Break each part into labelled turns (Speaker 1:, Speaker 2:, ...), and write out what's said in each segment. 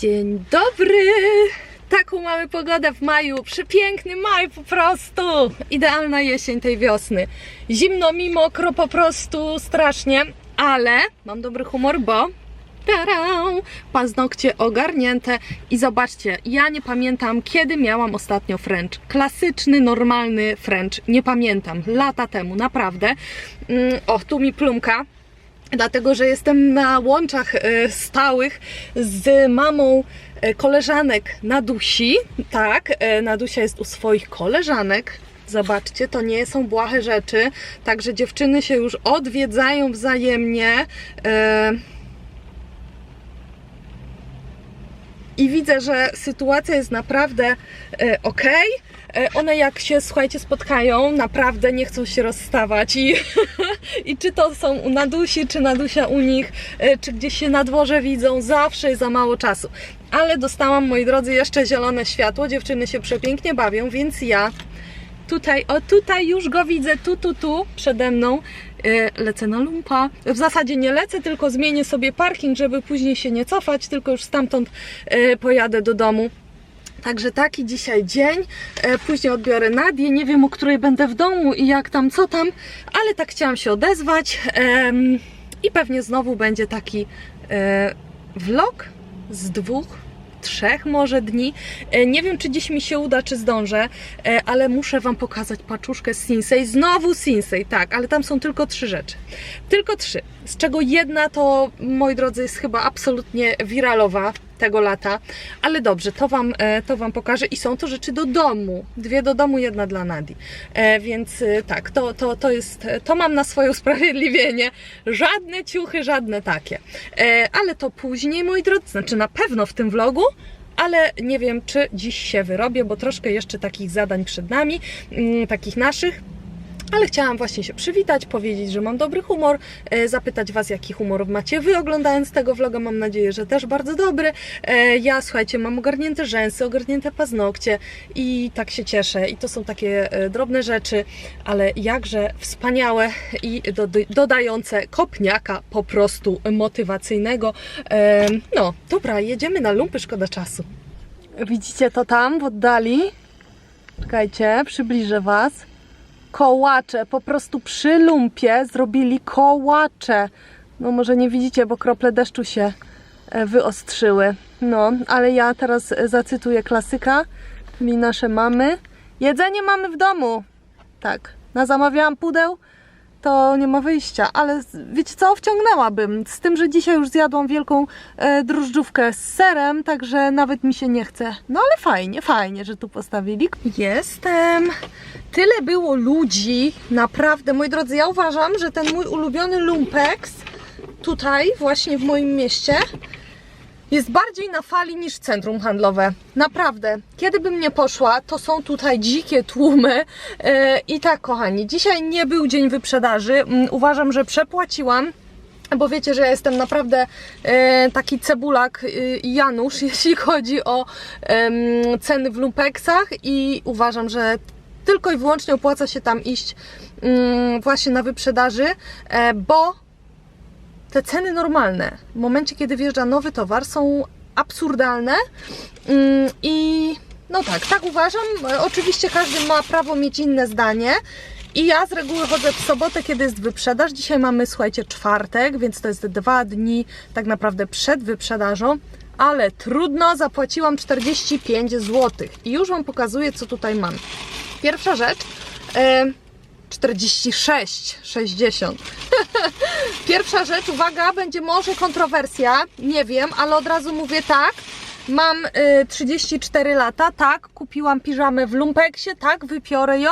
Speaker 1: Dzień dobry! Taką mamy pogodę w maju. Przepiękny maj po prostu. Idealna jesień tej wiosny. Zimno mi mokro po prostu strasznie, ale mam dobry humor, bo Tarau! Paznokcie ogarnięte i zobaczcie, ja nie pamiętam kiedy miałam ostatnio French. Klasyczny, normalny French. Nie pamiętam. Lata temu, naprawdę. Mm, O, tu mi plumka dlatego że jestem na łączach e, stałych z mamą e, koleżanek Nadusi. Tak, e, Nadusia jest u swoich koleżanek. Zobaczcie, to nie są błahe rzeczy, także dziewczyny się już odwiedzają wzajemnie. I widzę, że sytuacja jest naprawdę ok. One jak się, słuchajcie, spotkają, naprawdę nie chcą się rozstawać i, i czy to są u Nadusi, czy Nadusia u nich, e, czy gdzieś się na dworze widzą, zawsze jest za mało czasu. Ale dostałam, moi drodzy, jeszcze zielone światło, dziewczyny się przepięknie bawią, więc ja tutaj, o tutaj już go widzę, tu, tu, tu, przede mną. E, Lecę na lumpa. W zasadzie nie lecę, tylko zmienię sobie parking, żeby później się nie cofać, tylko już stamtąd e, pojadę do domu. Także taki dzisiaj dzień. E, Później odbiorę Nadię. Nie wiem, o której będę w domu i jak tam, co tam, ale tak chciałam się odezwać. I pewnie znowu będzie taki e, vlog z dwóch trzech może dni. E, Nie wiem, czy dziś mi się uda, czy zdążę, ale muszę Wam pokazać paczuszkę z Sinsei. Znowu Sinsei, tak, ale tam są tylko trzy rzeczy. Tylko trzy, z czego jedna to, moi drodzy, jest chyba absolutnie wiralowa tego lata, ale dobrze, to wam, e, to wam pokażę. I są to rzeczy do domu, dwie do domu, jedna dla Nadi, e, więc e, tak, to, to, to jest, to mam na swoje usprawiedliwienie, żadne ciuchy, żadne takie, ale to później, moi drodzy, znaczy na pewno w tym vlogu, ale nie wiem, czy dziś się wyrobię, bo troszkę jeszcze takich zadań przed nami, mm, takich naszych. Ale chciałam właśnie się przywitać, powiedzieć, że mam dobry humor, e, zapytać Was, jaki humor macie Wy oglądając tego vloga. Mam nadzieję, że też bardzo dobry. E, Ja, słuchajcie, mam ogarnięte rzęsy, ogarnięte paznokcie i tak się cieszę. I to są takie e, drobne rzeczy, ale jakże wspaniałe i do, dodające kopniaka po prostu motywacyjnego. No, dobra, jedziemy na lumpy, szkoda czasu. Widzicie to tam w oddali? Czekajcie, przybliżę Was kołacze, po prostu przy lumpie zrobili kołacze. No może nie widzicie, bo krople deszczu się e, wyostrzyły. No, ale ja teraz zacytuję klasyka, czyli nasze mamy. Jedzenie mamy w domu. Tak, na zamawiałam pudeł, to nie ma wyjścia, ale wiecie co, wciągnęłabym. Z tym, że dzisiaj już zjadłam wielką e, drożdżówkę z serem, także nawet mi się nie chce. No ale fajnie, fajnie, że tu postawili. Jestem. Tyle było ludzi, naprawdę, moi drodzy, ja uważam, że ten mój ulubiony lumpex tutaj, właśnie w moim mieście, jest bardziej na fali niż centrum handlowe. Naprawdę. Kiedy bym nie poszła, to są tutaj dzikie tłumy. E, I tak, kochani, dzisiaj nie był dzień wyprzedaży. Mm, Uważam, że przepłaciłam. Bo wiecie, że ja jestem naprawdę e, taki cebulak e, Janusz, jeśli chodzi o em, ceny w lumpeksach i uważam, że tylko i wyłącznie opłaca się tam iść mm, właśnie na wyprzedaży, e, bo te ceny normalne w momencie, kiedy wjeżdża nowy towar, są absurdalne Mm, i no tak, tak uważam. Oczywiście każdy ma prawo mieć inne zdanie. I ja z reguły chodzę w sobotę, kiedy jest wyprzedaż. Dzisiaj mamy, słuchajcie, czwartek, więc to jest dwa dni tak naprawdę przed wyprzedażą. Ale trudno, zapłaciłam 45 zł. I już Wam pokazuję, co tutaj mam. Pierwsza rzecz. E, 46, 60. Pierwsza rzecz, uwaga, będzie może kontrowersja, nie wiem, ale od razu mówię tak. Mam y, 34 lata, tak, kupiłam piżamę w lumpeksie, tak, wypiorę ją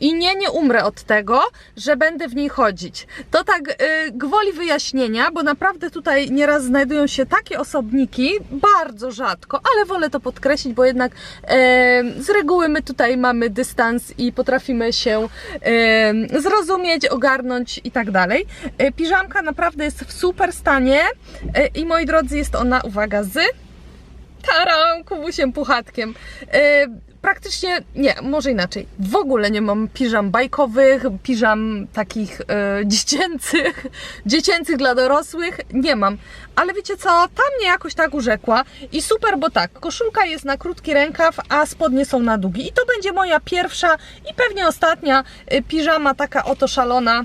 Speaker 1: i nie, nie umrę od tego, że będę w niej chodzić. To tak y, gwoli wyjaśnienia, bo naprawdę tutaj nieraz znajdują się takie osobniki, bardzo rzadko, ale wolę to podkreślić, bo jednak e, z reguły my tutaj mamy dystans i potrafimy się e, zrozumieć, ogarnąć i tak dalej. E, Piżamka naprawdę jest w super stanie i moi drodzy, jest ona, uwaga, z taram, kubusiem puchatkiem. E, praktycznie, nie, może inaczej, w ogóle nie mam piżam bajkowych, piżam takich e, dziecięcych, dziecięcych dla dorosłych, nie mam. Ale wiecie co, ta mnie jakoś tak urzekła i super, bo tak, koszulka jest na krótki rękaw, a spodnie są na długi. I to będzie moja pierwsza i pewnie ostatnia e, piżama taka oto szalona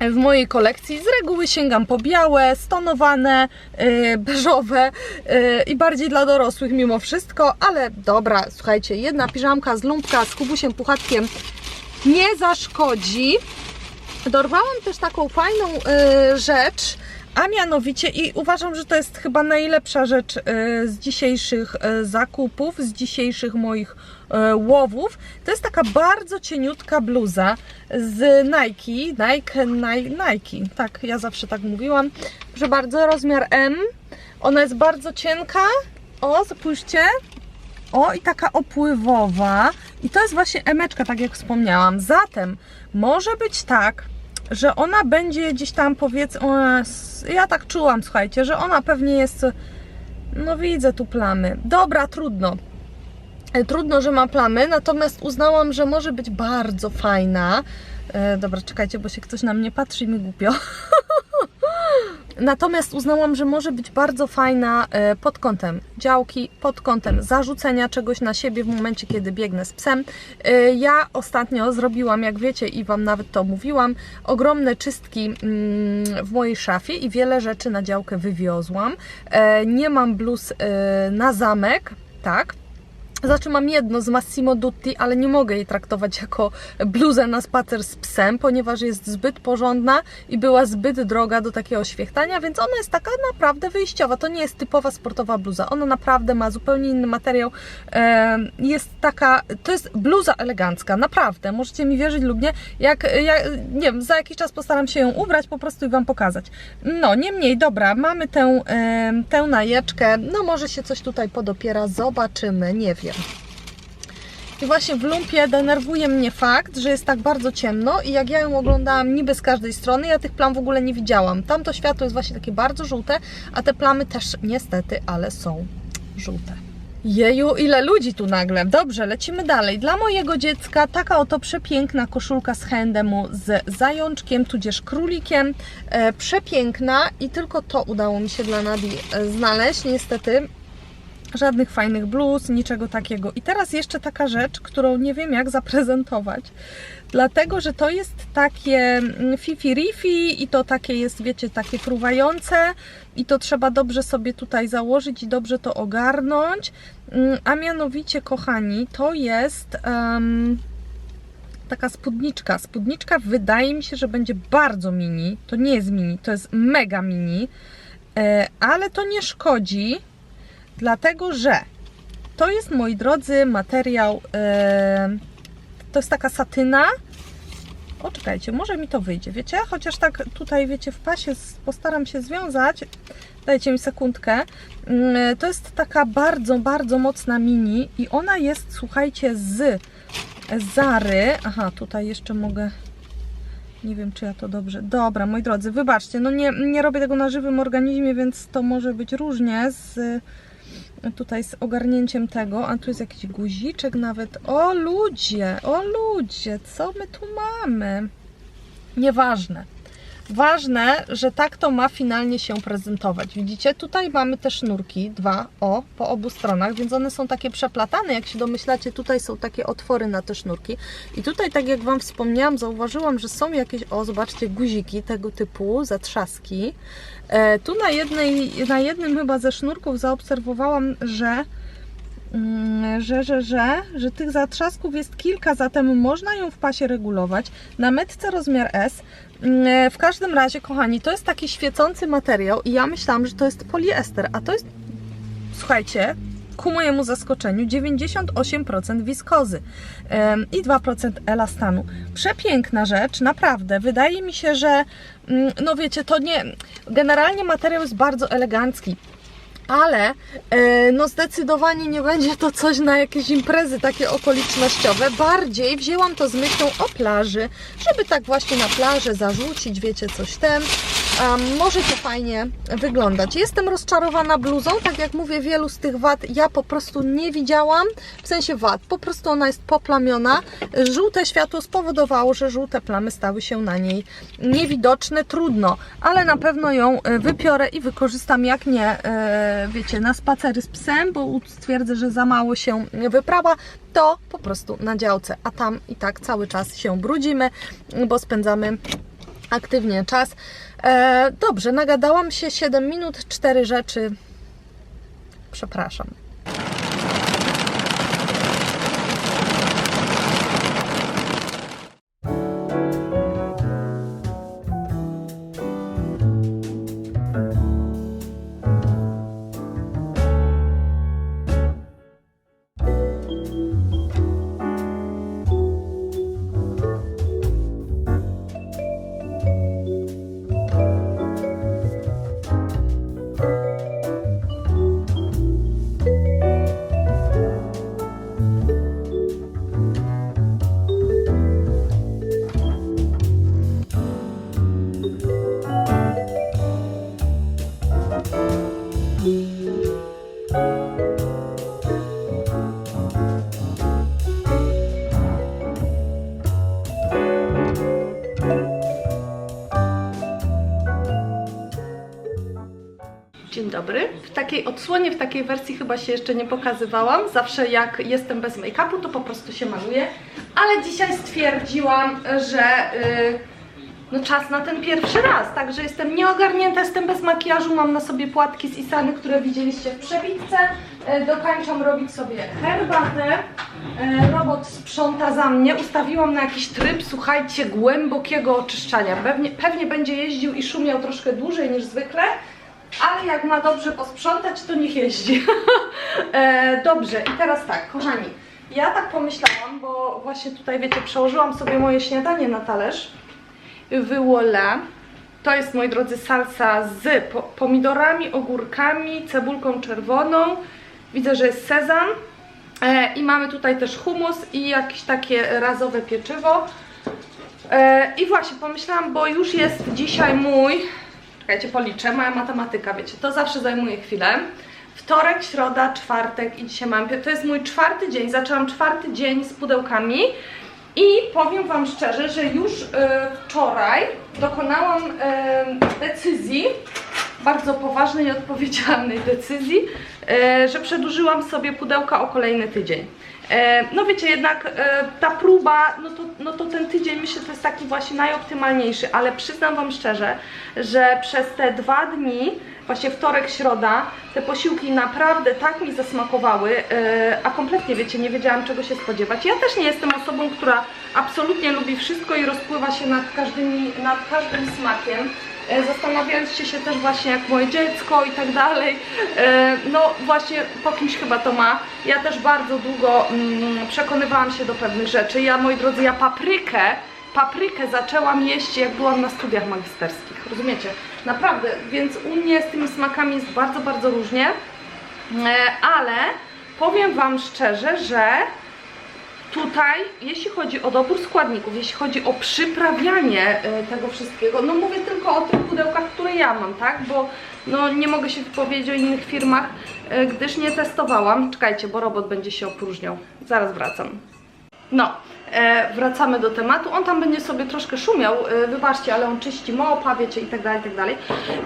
Speaker 1: w mojej kolekcji. Z reguły sięgam po białe, stonowane, yy, beżowe yy, i bardziej dla dorosłych mimo wszystko, ale dobra, słuchajcie, jedna piżamka z lumpka z kubusiem puchatkiem nie zaszkodzi. Dorwałam też taką fajną yy, rzecz, a mianowicie i uważam, że to jest chyba najlepsza rzecz yy, z dzisiejszych yy, zakupów, z dzisiejszych moich yy, łowów. To jest taka bardzo cieniutka bluza z Nike, Nike, Nike, Nike. Tak, ja zawsze tak mówiłam. Proszę bardzo, rozmiar M. Ona jest bardzo cienka. O, spójrzcie. O, i taka opływowa. I to jest właśnie emeczka, tak jak wspomniałam. Zatem może być tak, że ona będzie gdzieś tam powiedz, o, ja tak czułam, słuchajcie, że ona pewnie jest, no widzę tu plamy. Dobra, trudno. E, Trudno, że ma plamy, natomiast uznałam, że może być bardzo fajna. E, dobra, czekajcie, bo się ktoś na mnie patrzy i mi głupio. Natomiast uznałam, że może być bardzo fajna e, pod kątem działki, pod kątem zarzucenia czegoś na siebie w momencie, kiedy biegnę z psem. E, Ja ostatnio zrobiłam, jak wiecie i Wam nawet to mówiłam, ogromne czystki mm, w mojej szafie i wiele rzeczy na działkę wywiozłam. E, Nie mam bluz na zamek, tak, znaczy mam jedno z Massimo Dutti, ale nie mogę jej traktować jako bluzę na spacer z psem, ponieważ jest zbyt porządna i była zbyt droga do takiego świechtania, więc ona jest taka naprawdę wyjściowa. To nie jest typowa sportowa bluza. Ona naprawdę ma zupełnie inny materiał. Jest taka, to jest bluza elegancka, naprawdę. Możecie mi wierzyć lub nie. Jak, jak, nie wiem, za jakiś czas postaram się ją ubrać po prostu i Wam pokazać. No, niemniej, dobra, mamy tę, tę najeczkę. No, może się coś tutaj podopiera, zobaczymy, nie wiem. I właśnie w lumpie denerwuje mnie fakt, że jest tak bardzo ciemno i jak ja ją oglądałam niby z każdej strony, ja tych plam w ogóle nie widziałam. Tamto światło jest właśnie takie bardzo żółte, a te plamy też niestety, ale są żółte. Jeju, ile ludzi tu nagle. Dobrze, lecimy dalej. Dla mojego dziecka taka oto przepiękna koszulka z handemu z zajączkiem, tudzież królikiem. E, przepiękna i tylko to udało mi się dla Nadi e, znaleźć. Niestety żadnych fajnych bluz, niczego takiego. I teraz jeszcze taka rzecz, którą nie wiem jak zaprezentować. Dlatego, że to jest takie mm, fifi rifi i to takie jest, wiecie, takie fruwające i to trzeba dobrze sobie tutaj założyć i dobrze to ogarnąć. Mm, A mianowicie, kochani, to jest em, taka spódniczka. Spódniczka wydaje mi się, że będzie bardzo mini. To nie jest mini, to jest mega mini, E, ale to nie szkodzi, dlatego że to jest, moi drodzy, materiał. e, to jest taka satyna. O, czekajcie, może mi to wyjdzie, wiecie? Chociaż tak tutaj, wiecie, w pasie postaram się związać. Dajcie mi sekundkę. Mm, To jest taka bardzo, bardzo mocna mini i ona jest, słuchajcie, z Zary. Aha, tutaj jeszcze mogę. Nie wiem, czy ja to dobrze. Dobra, moi drodzy, wybaczcie, no nie, nie robię tego na żywym organizmie, więc to może być różnie z tutaj z ogarnięciem tego, a tu jest jakiś guziczek nawet. O ludzie, o ludzie, co my tu mamy? Nieważne. Ważne, że tak to ma finalnie się prezentować. Widzicie, tutaj mamy te sznurki, dwa, o, po obu stronach, więc one są takie przeplatane, jak się domyślacie, tutaj są takie otwory na te sznurki. I tutaj, tak jak Wam wspomniałam, zauważyłam, że są jakieś, o, zobaczcie, guziki tego typu, zatrzaski. E, tu na, jednej, na jednym chyba ze sznurków zaobserwowałam, że Mm, że, że, że, że tych zatrzasków jest kilka, zatem można ją w pasie regulować. Na metce rozmiar S. Mm, W każdym razie, kochani, to jest taki świecący materiał i ja myślałam, że to jest poliester, a to jest, słuchajcie, ku mojemu zaskoczeniu 98% wiskozy i 2% elastanu. Przepiękna rzecz, naprawdę. Wydaje mi się, że mm, no wiecie, to nie. Generalnie materiał jest bardzo elegancki ale e, no zdecydowanie nie będzie to coś na jakieś imprezy takie okolicznościowe. Bardziej wzięłam to z myślą o plaży, żeby tak właśnie na plażę zarzucić, wiecie, coś tam. Um, może to fajnie wyglądać. Jestem rozczarowana bluzą, tak jak mówię, wielu z tych wad ja po prostu nie widziałam, w sensie wad, po prostu ona jest poplamiona. Żółte światło spowodowało, że żółte plamy stały się na niej niewidoczne, trudno, ale na pewno ją e, wypiorę i wykorzystam, jak nie, e, wiecie, na spacery z psem, bo stwierdzę, że za mało się wyprawa, to po prostu na działce, a tam i tak cały czas się brudzimy, bo spędzamy aktywnie czas. E, dobrze, nagadałam się 7 minut, 4 rzeczy. Przepraszam. Dzień dobry. W takiej odsłonie, w takiej wersji chyba się jeszcze nie pokazywałam. Zawsze jak jestem bez make-upu, to po prostu się maluję. Ale dzisiaj stwierdziłam, że yy, no czas na ten pierwszy raz. Także jestem nieogarnięta, jestem bez makijażu. Mam na sobie płatki z Isany, które widzieliście w przebitce. Yy, dokańczam robić sobie herbatę. Yy, robot sprząta za mnie. Ustawiłam na jakiś tryb, słuchajcie, głębokiego oczyszczania. Pewnie, pewnie będzie jeździł i szumiał troszkę dłużej niż zwykle. Ale jak ma dobrze posprzątać, to niech jeździ. e, dobrze, i teraz tak, kochani. Ja tak pomyślałam, bo właśnie tutaj, wiecie, przełożyłam sobie moje śniadanie na talerz. Wywola. To jest, moi drodzy, salsa z po pomidorami, ogórkami, cebulką czerwoną. Widzę, że jest sezam. E, I mamy tutaj też humus i jakieś takie razowe pieczywo. E, I właśnie pomyślałam, bo już jest dzisiaj mój Czekajcie, policzę. Moja matematyka, wiecie, to zawsze zajmuje chwilę. Wtorek, środa, czwartek i dzisiaj mam... To jest mój czwarty dzień. Zaczęłam czwarty dzień z pudełkami i powiem Wam szczerze, że już y, wczoraj dokonałam decyzji, bardzo poważnej i odpowiedzialnej decyzji, y, że przedłużyłam sobie pudełka o kolejny tydzień. No wiecie, jednak ta próba, no to, no to ten tydzień myślę, to jest taki właśnie najoptymalniejszy, ale przyznam Wam szczerze, że przez te dwa dni, właśnie wtorek, środa, te posiłki naprawdę tak mi zasmakowały, a kompletnie wiecie, nie wiedziałam czego się spodziewać. Ja też nie jestem osobą, która absolutnie lubi wszystko i rozpływa się nad, każdymi, nad każdym smakiem. Zastanawialiście się też właśnie jak moje dziecko i tak dalej. No właśnie po kimś chyba to ma. Ja też bardzo długo mm, przekonywałam się do pewnych rzeczy. Ja, moi drodzy, ja paprykę, paprykę zaczęłam jeść jak byłam na studiach magisterskich. Rozumiecie? Naprawdę, więc u mnie z tymi smakami jest bardzo, bardzo różnie. Ale powiem Wam szczerze, że tutaj, jeśli chodzi o dobór składników, jeśli chodzi o przyprawianie e, tego wszystkiego, no mówię tylko o tych pudełkach, które ja mam, tak, bo no nie mogę się wypowiedzieć o innych firmach, e, gdyż nie testowałam. Czekajcie, bo robot będzie się opróżniał. Zaraz wracam. No, e, wracamy do tematu. On tam będzie sobie troszkę szumiał, e, wybaczcie, ale on czyści mopa, wiecie, i tak dalej, i tak dalej.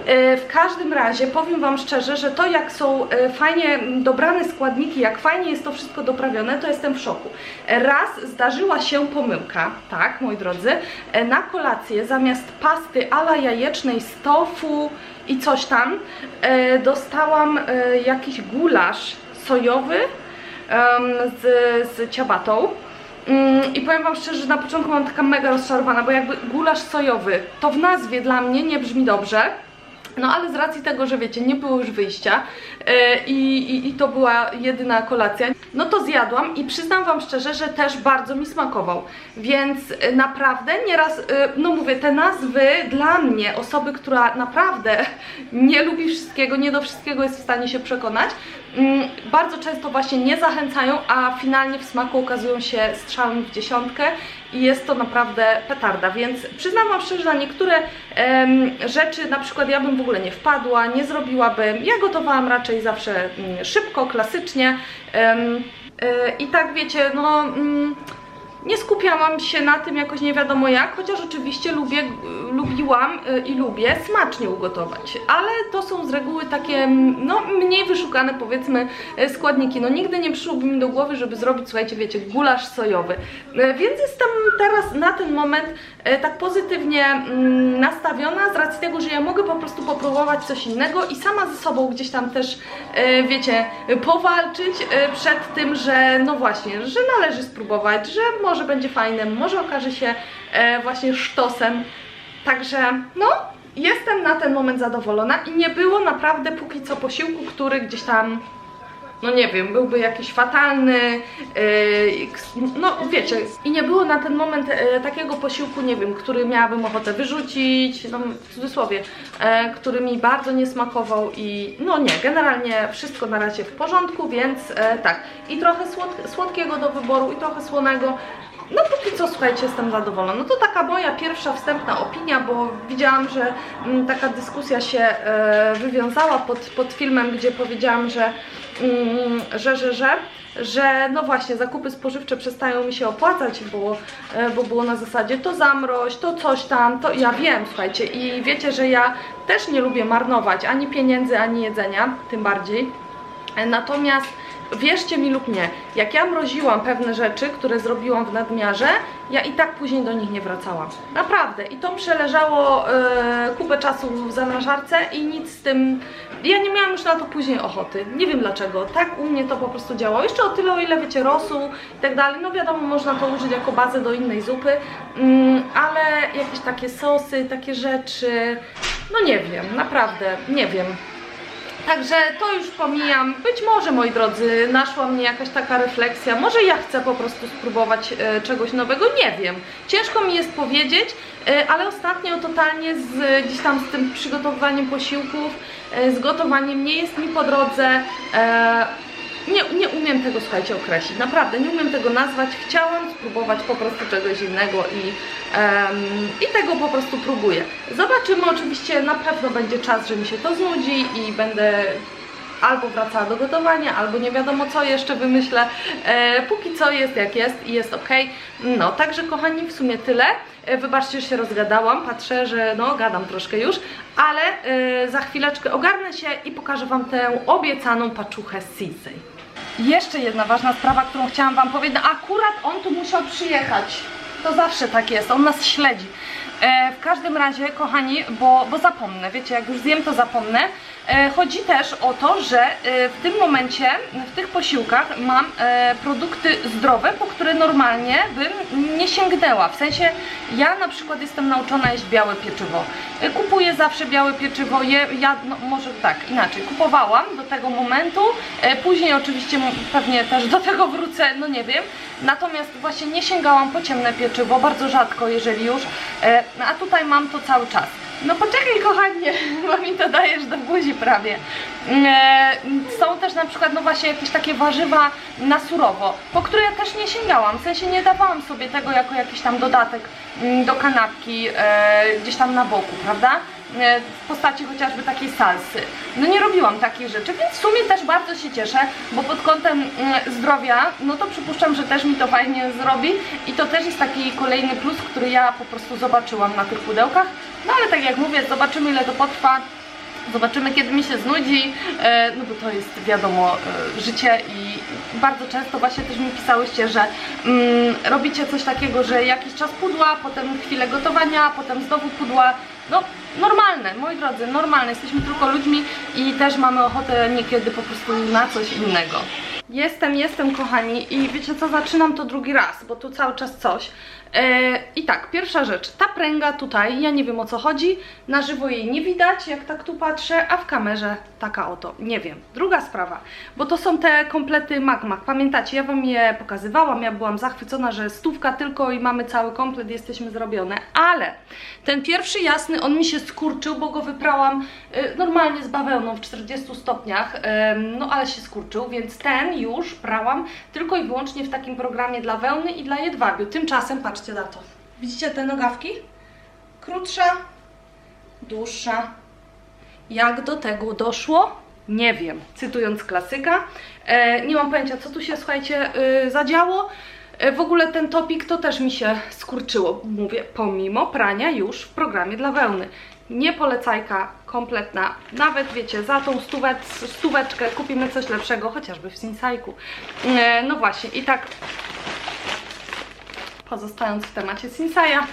Speaker 1: E, w każdym razie powiem Wam szczerze, że to jak są e, fajnie dobrane składniki, jak fajnie jest to wszystko doprawione, to jestem w szoku. E, Raz zdarzyła się pomyłka, tak, moi drodzy, e, na kolację zamiast pasty ala jajecznej z tofu i coś tam, e, dostałam e, jakiś gulasz sojowy z, z ciabatą. Mm, I powiem Wam szczerze, że na początku byłam taka mega rozczarowana, bo jakby gulasz sojowy to w nazwie dla mnie nie brzmi dobrze. No ale z racji tego, że wiecie, nie było już wyjścia e, i, i, to była jedyna kolacja, no to zjadłam i przyznam Wam szczerze, że też bardzo mi smakował. Więc e, naprawdę nieraz, e, no mówię, te nazwy dla mnie, osoby, która naprawdę nie lubi wszystkiego, nie do wszystkiego jest w stanie się przekonać, bardzo często właśnie nie zachęcają, a finalnie w smaku okazują się strzałem w dziesiątkę i jest to naprawdę petarda, więc przyznam Wam szczerze, na niektóre em, rzeczy na przykład ja bym w ogóle nie wpadła, nie zrobiłabym, ja gotowałam raczej zawsze mm, szybko, klasycznie. Em, e, i tak wiecie, no... Mm, nie skupiałam się na tym jakoś nie wiadomo jak, chociaż oczywiście lubię, lubiłam y, i lubię smacznie ugotować, ale to są z reguły takie no, mniej wyszukane powiedzmy y, składniki. No nigdy nie przyszłoby mi do głowy, żeby zrobić, słuchajcie, wiecie, gulasz sojowy. Y, Więc jestem teraz na ten moment tak pozytywnie mm, nastawiona z racji tego, że ja mogę po prostu popróbować coś innego i sama ze sobą gdzieś tam też, y, wiecie, powalczyć y, przed tym, że no właśnie, że należy spróbować, że może będzie fajne, może okaże się e, właśnie sztosem. Także no, jestem na ten moment zadowolona i nie było naprawdę póki co posiłku, który gdzieś tam no nie wiem, byłby jakiś fatalny, yy, no wiecie, i nie było na ten moment e, takiego posiłku, nie wiem, który miałabym ochotę wyrzucić, no w cudzysłowie, e, który mi bardzo nie smakował i no nie, generalnie wszystko na razie w porządku, więc e, tak, i trochę słod- słodkiego do wyboru, i trochę słonego, no póki co, słuchajcie, jestem zadowolona. No to taka moja pierwsza wstępna opinia, bo widziałam, że mm, taka dyskusja się e, wywiązała pod, pod filmem, gdzie powiedziałam, że, że, że, że, że no właśnie, zakupy spożywcze przestają mi się opłacać, bo, e, bo było na zasadzie to zamroź, to coś tam, to ja wiem, słuchajcie, i wiecie, że ja też nie lubię marnować ani pieniędzy, ani jedzenia, tym bardziej. Natomiast wierzcie mi lub nie, jak ja mroziłam pewne rzeczy, które zrobiłam w nadmiarze, ja i tak później do nich nie wracałam. Naprawdę. I to przeleżało e, kupę czasu w zamrażarce i nic z tym. Ja nie miałam już na to później ochoty. Nie wiem dlaczego. Tak u mnie to po prostu działało. Jeszcze o tyle, o ile wiecie, rosół i tak dalej. No wiadomo, można to użyć jako bazę do innej zupy, mm, ale jakieś takie sosy, takie rzeczy. No nie wiem, naprawdę, nie wiem. Także to już pomijam. Być może, moi drodzy, naszła mnie jakaś taka refleksja. Może ja chcę po prostu spróbować e, czegoś nowego. Nie wiem. Ciężko mi jest powiedzieć, e, ale ostatnio totalnie z, gdzieś tam z tym przygotowywaniem posiłków, e, z gotowaniem nie jest mi po drodze. Nie, nie umiem tego, słuchajcie, określić. Naprawdę, nie umiem tego nazwać. Chciałam spróbować po prostu czegoś innego i, em, i tego po prostu próbuję. Zobaczymy, oczywiście na pewno będzie czas, że mi się to znudzi i będę albo wracała do gotowania, albo nie wiadomo co jeszcze wymyślę. E, póki co jest jak jest i jest ok. No, także kochani, w sumie tyle. E, wybaczcie, że się rozgadałam, patrzę, że no, gadam troszkę już, ale e, za chwileczkę ogarnę się i pokażę Wam tę obiecaną paczuchę Sisej. Jeszcze jedna ważna sprawa, którą chciałam Wam powiedzieć. No, akurat on tu musiał przyjechać. To zawsze tak jest, on nas śledzi. E, w każdym razie, kochani, bo, bo zapomnę, wiecie, jak już zjem, to zapomnę. E, chodzi też o to, że e, w tym momencie, w tych posiłkach mam e, produkty zdrowe, po które normalnie bym nie sięgnęła. W sensie, ja na przykład jestem nauczona jeść białe pieczywo. Kupuję zawsze białe pieczywo, je, ja, no, może tak, inaczej, kupowałam do tego momentu, później oczywiście pewnie też do tego wrócę, no nie wiem. Natomiast właśnie nie sięgałam po ciemne pieczywo, bardzo rzadko, jeżeli już, a tutaj mam to cały czas. No poczekaj kochanie, bo mi to dajesz do buzi prawie. E, są też na przykład no właśnie jakieś takie warzywa na surowo, po które ja też nie sięgałam, w sensie nie dawałam sobie tego jako jakiś tam dodatek mm, do kanapki e, gdzieś tam na boku, prawda? E, w postaci chociażby takiej salsy. No nie robiłam takich rzeczy, więc w sumie też bardzo się cieszę, bo pod kątem mm, zdrowia, no to przypuszczam, że też mi to fajnie zrobi i to też jest taki kolejny plus, który ja po prostu zobaczyłam na tych pudełkach. No ale tak jak mówię, zobaczymy ile to potrwa. Zobaczymy, kiedy mi się znudzi, e, no bo to jest wiadomo e, życie i bardzo często właśnie też mi pisałyście, że mm, robicie coś takiego, że jakiś czas pudła, potem chwilę gotowania, potem znowu pudła. No normalne, moi drodzy, normalne. Jesteśmy tylko ludźmi i też mamy ochotę niekiedy po prostu na coś innego. Jestem, jestem, kochani, i wiecie co, zaczynam to drugi raz, bo tu cały czas coś. E, I tak, pierwsza rzecz, ta pręga tutaj, ja nie wiem o co chodzi, na żywo jej nie widać, jak tak tu patrzę, a w kamerze taka oto, nie wiem. Druga sprawa, bo to są te komplety Magmach, pamiętacie, ja Wam je pokazywałam, ja byłam zachwycona, że stówka tylko i mamy cały komplet, jesteśmy zrobione, ale ten pierwszy jasny, on mi się skurczył, bo go wyprałam y, normalnie z bawełną w 40 stopniach, em, no ale się skurczył, więc ten już prałam tylko i wyłącznie w takim programie dla wełny i dla jedwabiu. Tymczasem patrzcie na to. Widzicie te nogawki? Krótsza, dłuższa. Jak do tego doszło? Nie wiem. Cytując klasyka, e, nie mam pojęcia, co tu się, słuchajcie, y, zadziało. E, W ogóle ten topik to też mi się skurczyło, mówię, pomimo prania już w programie dla wełny. Nie polecajka kompletna. Nawet wiecie, za tą stówec, stóweczkę kupimy coś lepszego, chociażby w Sinsajku. E, No właśnie, i tak pozostając w temacie Sinsaja,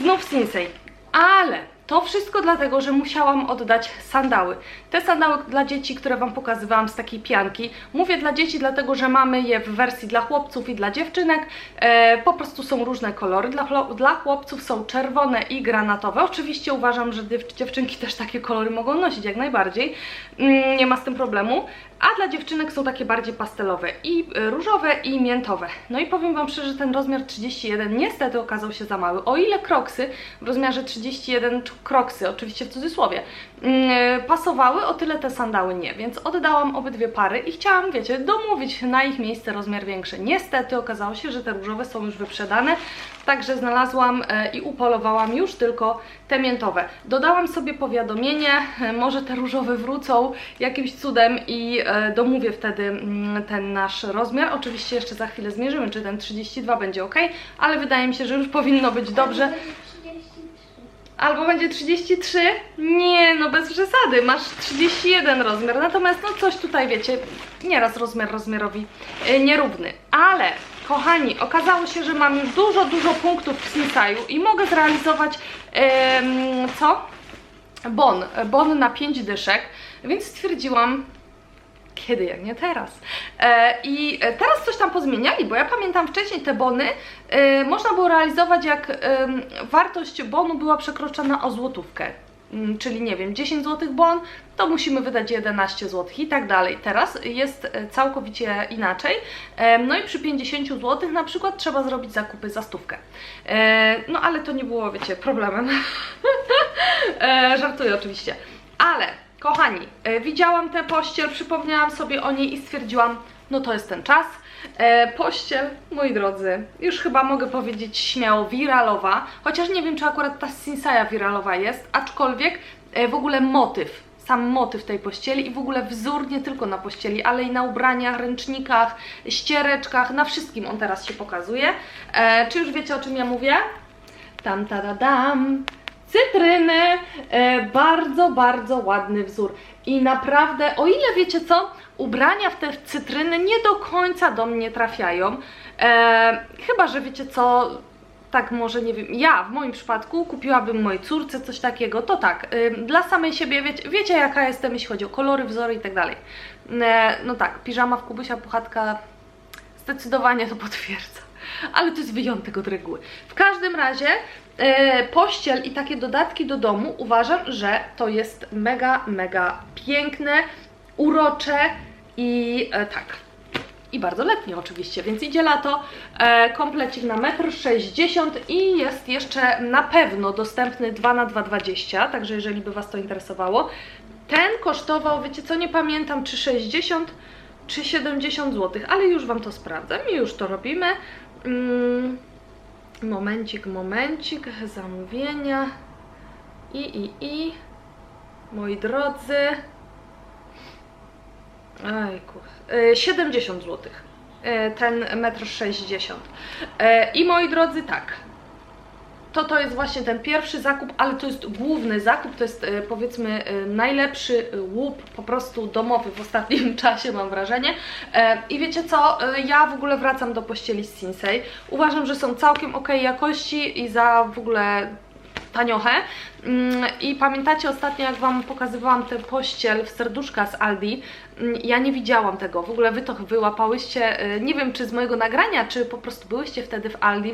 Speaker 1: znów Sinsei. Ale to wszystko dlatego, że musiałam oddać sandały. Te sandały dla dzieci, które Wam pokazywałam z takiej pianki. Mówię dla dzieci, dlatego że mamy je w wersji dla chłopców i dla dziewczynek. E, po prostu są różne kolory. Dla, dla chłopców są czerwone i granatowe. Oczywiście uważam, że dziew- dziewczynki też takie kolory mogą nosić jak najbardziej. Mm, nie ma z tym problemu. A dla dziewczynek są takie bardziej pastelowe i e, różowe i miętowe. No i powiem Wam szczerze, ten rozmiar 31 niestety okazał się za mały. O ile kroksy w rozmiarze 31, czy kroksy oczywiście w cudzysłowie, mm, pasowały, o tyle te sandały nie, więc oddałam obydwie pary i chciałam, wiecie, domówić na ich miejsce rozmiar większy. Niestety okazało się, że te różowe są już wyprzedane, także znalazłam e, i upolowałam już tylko te miętowe. Dodałam sobie powiadomienie, e, może te różowe wrócą jakimś cudem i e, domówię wtedy mm, ten nasz rozmiar. Oczywiście jeszcze za chwilę zmierzymy, czy ten 32 będzie ok, ale wydaje mi się, że już powinno być dobrze. Albo będzie 33? Nie, no bez przesady, masz 31 rozmiar, natomiast no coś tutaj wiecie, nieraz rozmiar rozmiarowi e, nierówny, ale kochani, okazało się, że mam już dużo, dużo punktów w Sinsaju i mogę zrealizować em, co? Bon, bon na 5 dyszek, więc stwierdziłam, kiedy jak nie teraz. E, I teraz coś tam pozmieniali, bo ja pamiętam wcześniej te bony e, można było realizować jak wartość bonu była przekroczona o złotówkę. Mm, Czyli nie wiem, 10 zł bon, to musimy wydać 11 zł i tak dalej. Teraz jest e, całkowicie inaczej. No i przy 50 zł na przykład trzeba zrobić zakupy za stówkę. No ale to nie było, wiecie, problemem. Żartuję oczywiście. Ale Kochani, e, widziałam tę pościel, przypomniałam sobie o niej i stwierdziłam, no to jest ten czas. E, pościel, moi drodzy, już chyba mogę powiedzieć śmiało wiralowa, chociaż nie wiem, czy akurat ta Sinsaja wiralowa jest, aczkolwiek e, w ogóle motyw, sam motyw tej pościeli i w ogóle wzór nie tylko na pościeli, ale i na ubraniach, ręcznikach, ściereczkach, na wszystkim on teraz się pokazuje. Czy już wiecie, o czym ja mówię? Tam, tada, dam. Cytryny, e, bardzo, bardzo ładny wzór. I naprawdę, o ile wiecie co, ubrania w te cytryny nie do końca do mnie trafiają. E, chyba, że wiecie co, tak może nie wiem, ja w moim przypadku kupiłabym mojej córce coś takiego, to tak, y, dla samej siebie, wiecie, wiecie jaka jestem, jeśli chodzi o kolory, wzory i tak dalej. E, no tak, piżama w Kubusia Puchatka zdecydowanie to potwierdza. Ale to jest wyjątek od reguły. W każdym razie e, pościel i takie dodatki do domu uważam, że to jest mega, mega piękne, urocze i e, tak. I bardzo letnie oczywiście, więc idzie lato, e, komplecik na 1,60 m i jest jeszcze na pewno dostępny 2 na 2,20 także jeżeli by Was to interesowało. Ten kosztował, wiecie co, nie pamiętam czy 60 czy 70 zł, ale już Wam to sprawdzam i już to robimy. Mm, momencik, momencik, zamówienia i, i, i, moi drodzy, Ajku. E, 70 zł. Ten 1,60 m. E, I moi drodzy, tak. To to jest właśnie ten pierwszy zakup, ale to jest główny zakup, to jest e, powiedzmy e, najlepszy e, łup po prostu domowy w ostatnim czasie mam wrażenie. I wiecie co, ja w ogóle wracam do pościeli z Sinsei. Uważam, że są całkiem ok jakości i za w ogóle taniochę. Mm, I pamiętacie ostatnio, jak Wam pokazywałam tę pościel w serduszka z Aldi? Ja nie widziałam tego, w ogóle Wy to wyłapałyście, y, nie wiem czy z mojego nagrania, czy po prostu byłyście wtedy w Aldi.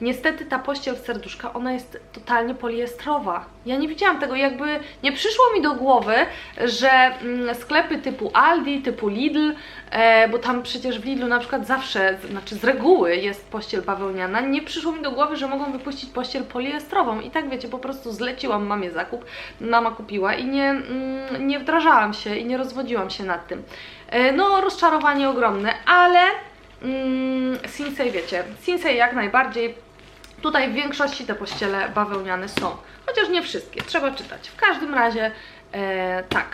Speaker 1: Niestety ta pościel w serduszka, ona jest totalnie poliestrowa. Ja nie widziałam tego, jakby nie przyszło mi do głowy, że mm, sklepy typu Aldi, typu Lidl, e, bo tam przecież w Lidlu na przykład zawsze, znaczy z reguły jest pościel bawełniana, nie przyszło mi do głowy, że mogą wypuścić pościel poliestrową i tak wiecie, po prostu zleciłam mamie zakup, mama kupiła i nie, mm, nie wdrażałam się i nie rozwodziłam się nad tym. E, No, rozczarowanie ogromne, ale mm, Sinsei wiecie, Sinsei jak najbardziej Tutaj w większości te pościele bawełniane są, chociaż nie wszystkie, trzeba czytać. W każdym razie e, tak.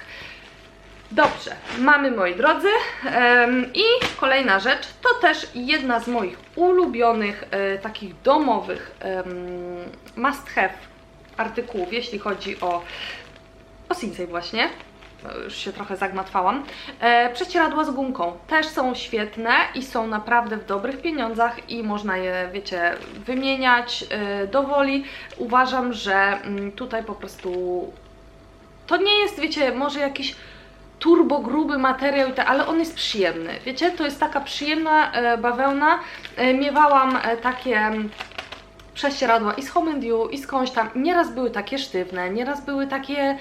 Speaker 1: Dobrze, mamy moi drodzy i kolejna rzecz, to też jedna z moich ulubionych e, takich domowych must have artykułów, jeśli chodzi o, o Sinsei właśnie. E, Już się trochę zagmatwałam. E, z gumką też są świetne i są naprawdę w dobrych pieniądzach i można je, wiecie, wymieniać e, do woli. Uważam, że mm, tutaj po prostu to nie jest, wiecie, może jakiś turbo gruby materiał, ale on jest przyjemny. Wiecie, to jest taka przyjemna e, bawełna. E, miewałam e, takie mm, prześcieradła i z Home and You, i skądś tam. Nieraz były takie sztywne, nieraz były takie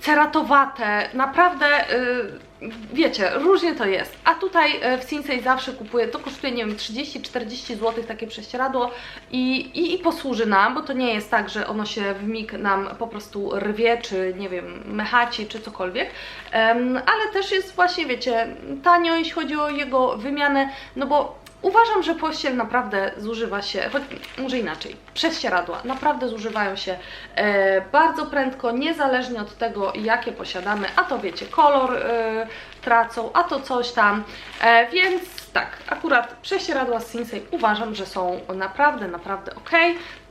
Speaker 1: ceratowate, naprawdę, y, wiecie, różnie to jest. A tutaj y, w Sinsei zawsze kupuję, to kosztuje, nie wiem, 30-40 zł takie prześcieradło i, i, i posłuży nam, bo to nie jest tak, że ono się w mig nam po prostu rwie, czy nie wiem, mechaci, czy cokolwiek, Em, ale też jest właśnie, wiecie, tanio, jeśli chodzi o jego wymianę, no bo Uważam, że pościel naprawdę zużywa się, choć może inaczej, prześcieradła naprawdę zużywają się e, bardzo prędko, niezależnie od tego, jakie posiadamy, a to wiecie, kolor e, tracą, a to coś tam, e, więc tak, akurat prześcieradła z Sinsei uważam, że są naprawdę, naprawdę ok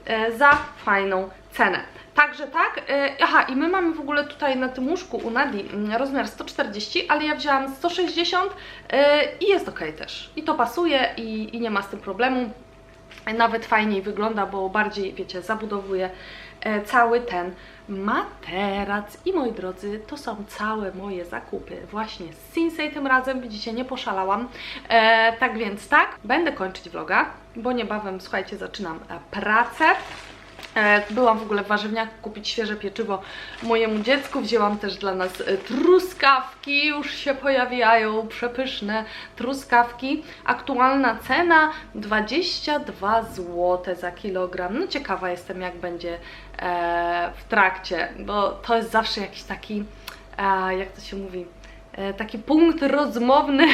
Speaker 1: e, za fajną cenę. Także tak, e, aha i my mamy w ogóle tutaj na tym łóżku u Nadi mm, rozmiar 140, ale ja wzięłam 160 e, i jest ok też. I to pasuje i, i nie ma z tym problemu. Nawet fajniej wygląda, bo bardziej, wiecie, zabudowuje e, cały ten materac. I moi drodzy, to są całe moje zakupy właśnie z Sinsei tym razem. Widzicie, nie poszalałam. E, tak więc tak, będę kończyć vloga, bo niebawem, słuchajcie, zaczynam e, pracę. E, Byłam w ogóle w warzywniaku kupić świeże pieczywo mojemu dziecku. Wzięłam też dla nas e, truskawki, już się pojawiają, przepyszne truskawki. Aktualna cena 22 zł za kilogram. No ciekawa jestem jak będzie e, w trakcie, bo to jest zawsze jakiś taki, jak to się mówi, taki punkt rozmowny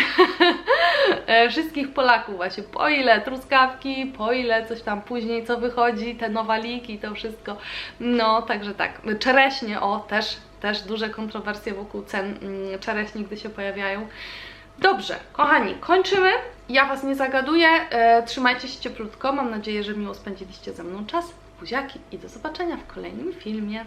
Speaker 1: e, wszystkich Polaków właśnie, po ile truskawki, po ile coś tam później, co wychodzi, te nowaliki to wszystko. No, także tak, czereśnie, o, też, też duże kontrowersje wokół cen mm, czereśni, gdy się pojawiają. Dobrze, kochani, kończymy. Ja Was nie zagaduję. E, trzymajcie się cieplutko. Mam nadzieję, że miło spędziliście ze mną czas. Buziaki i do zobaczenia w kolejnym filmie.